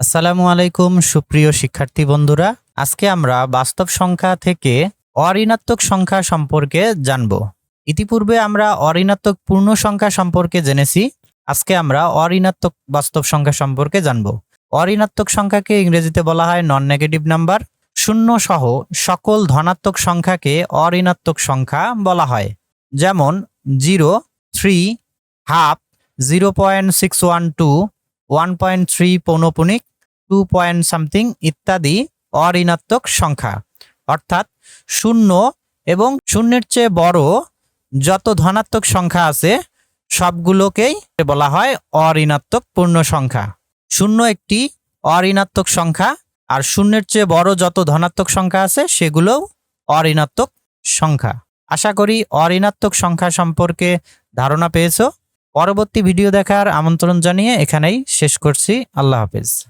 আসসালামু আলাইকুম, সুপ্রিয় শিক্ষার্থী বন্ধুরা। আজকে আমরা বাস্তব সংখ্যা থেকে অঋণাত্মক সংখ্যা সম্পর্কে জানব। ইতিপূর্বে আমরা অঋণাত্মক পূর্ণ সংখ্যা সম্পর্কে জেনেছি। আজকে আমরা অঋণাত্মক বাস্তব সংখ্যা সম্পর্কে জানব। অঋণাত্মক সংখ্যাকে ইংরেজিতে বলা হয় নন নেগেটিভ নাম্বার শূন্য সহ সকল ধনাত্মক সংখ্যাকে অঋণাত্মক সংখ্যা বলা হয়। যেমন zero three half zero point six one two one point three পৌনপুনিক two point something ইত্যাদি অঋণাত্মক সংখ্যা। অর্থাৎ শূন্য এবং শূন্যের চেয়ে বড় যত ধনাত্মক সংখ্যা আছে, সবগুলোকেই বলা হয় অঋণাত্মক পূর্ণ সংখ্যা। শূন্য একটি অঋণাত্মক সংখ্যা, আর শূন্যের চেয়ে বড় যত ধনাত্মক সংখ্যা আছে, সেগুলোও অঋণাত্মক সংখ্যা। আশা করি অঋণাত্মক সংখ্যা সম্পর্কে ধারণা পেয়েছ। পরবর্তী ভিডিও দেখার আমন্ত্রণ জানিয়ে এখানেই শেষ করছি। আল্লাহ হাফেজ।